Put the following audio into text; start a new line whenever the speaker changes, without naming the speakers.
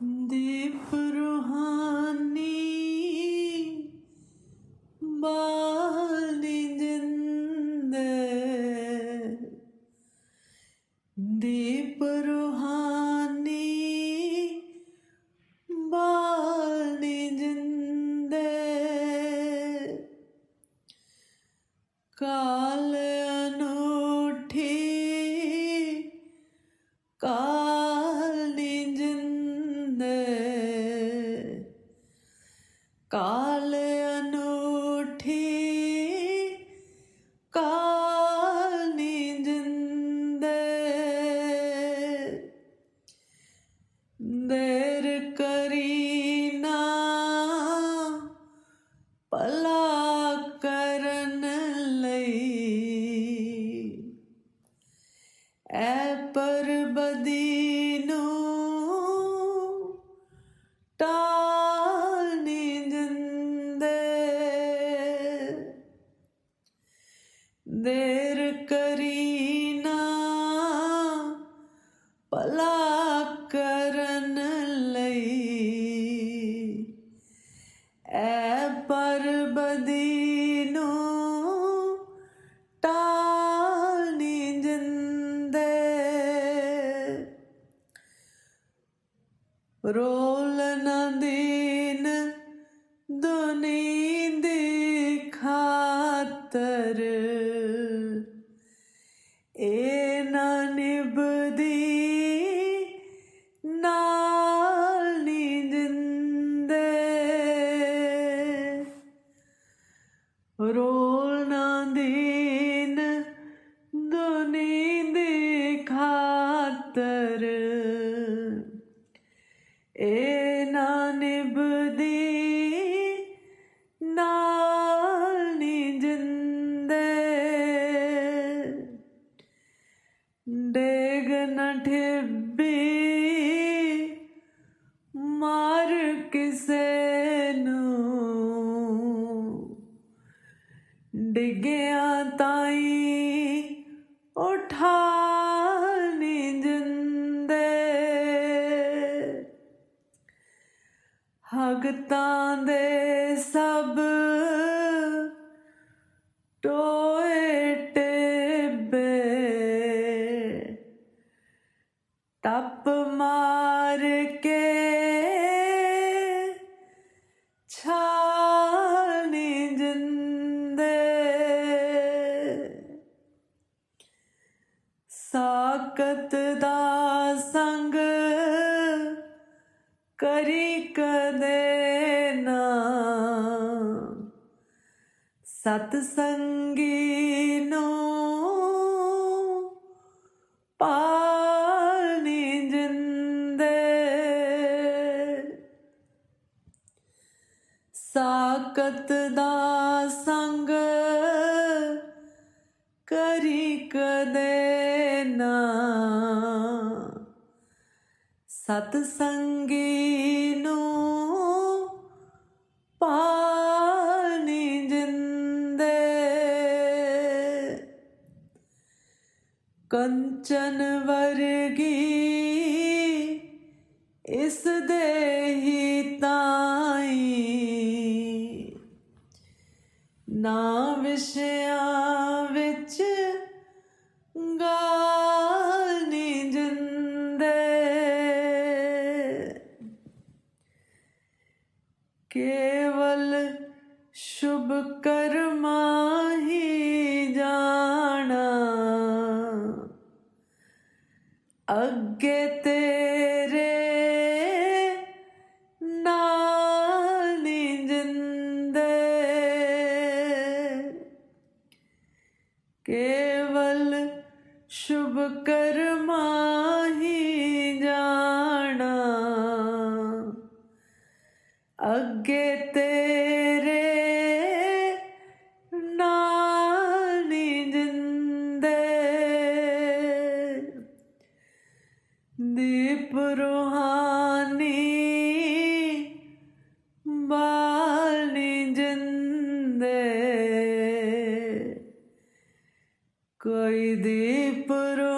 ਦੀਪ ਰੂਹਾਨੀ ਬਾਲੀ ਜਿੰਦੇ ਦੀਪ ਰੂਹਾਨੀ ਬਾਲੀ ਜਿੰਦੇ ਕਾ ਪਰਬਦੀ ਨੂੰ ਟਾਲ ਨੀ ਦਿੰਦੇ। ਦੇਰ ਕਰੀ ਨਾ ਭਲਾ ਕਰਨ ਲਈ। ਐ ਰੋਲ ਨਾ ਦੀਨ ਦੁਨੀ ਦੀ ਖਾਤਰ ਏ ਨਾ ਨਿਭਦੀ, ਨਾਲ ਨੀ ਜਿੰਦੇ। ਰੋਲ ਨਾ ਦੀਨ ਦੁਨੀ ਡਿੱਗਿਆ ਤਾਈ ਉਠਾ ਨੀ ਜਿੰਦੇ। ਹਗਤਾਂ ਦੇ ਸਭ ਟੋਏ ਟੇਬੇ। ਟੱਪ ਮਾਰ ਕੇ ਸਾਕਤ ਦਾ ਸੰਗ ਕਰੀ ਕਦੇ ਨਾ। ਸਤ ਸੰਗੀ ਨੂੰ ਪਾਲ ਨੀ ਜਿੰਦੇ। ਸਾਕਤ ਦਾ ਸੰਗ ਕਰੀ ਕਦੇ ਨਾ। ਸਤ ਸੰਗੀ ਨੂੰ ਪਾਣੀ ਜਿੰਦੇ ਕੰਚਨ ਵਰਗੀ ਇਸ ਦੇ ਤਾਈ। ਨਾ ਵਿਸ਼ਿਆਂ ਵਿੱਚ ਗਾਲ ਨੀ ਜਿੰਦੇ ਕੇਵਲ ਸ਼ੁਭ ਕਰਮਾ ਹੀ ਜਾਣਾ। ਅੱਗੇ ਤੇਰੇ ਨਾਲ ਨੀ ਜਿੰਦੇ। ਕੇਵਲ ਕਰਮਾ ਹੀ ਜਾਣਾ। ਅੱਗੇ ਤੇਰੇ ਨਾਲ ਨੀ ਜਿੰਦੇ। ਦੀਪ ਰੂਹਾਨੀ ਬਾਲ ਨੀ ਜਿੰਦੇ। ਕੋਈ ਦੀਪ ਰੋ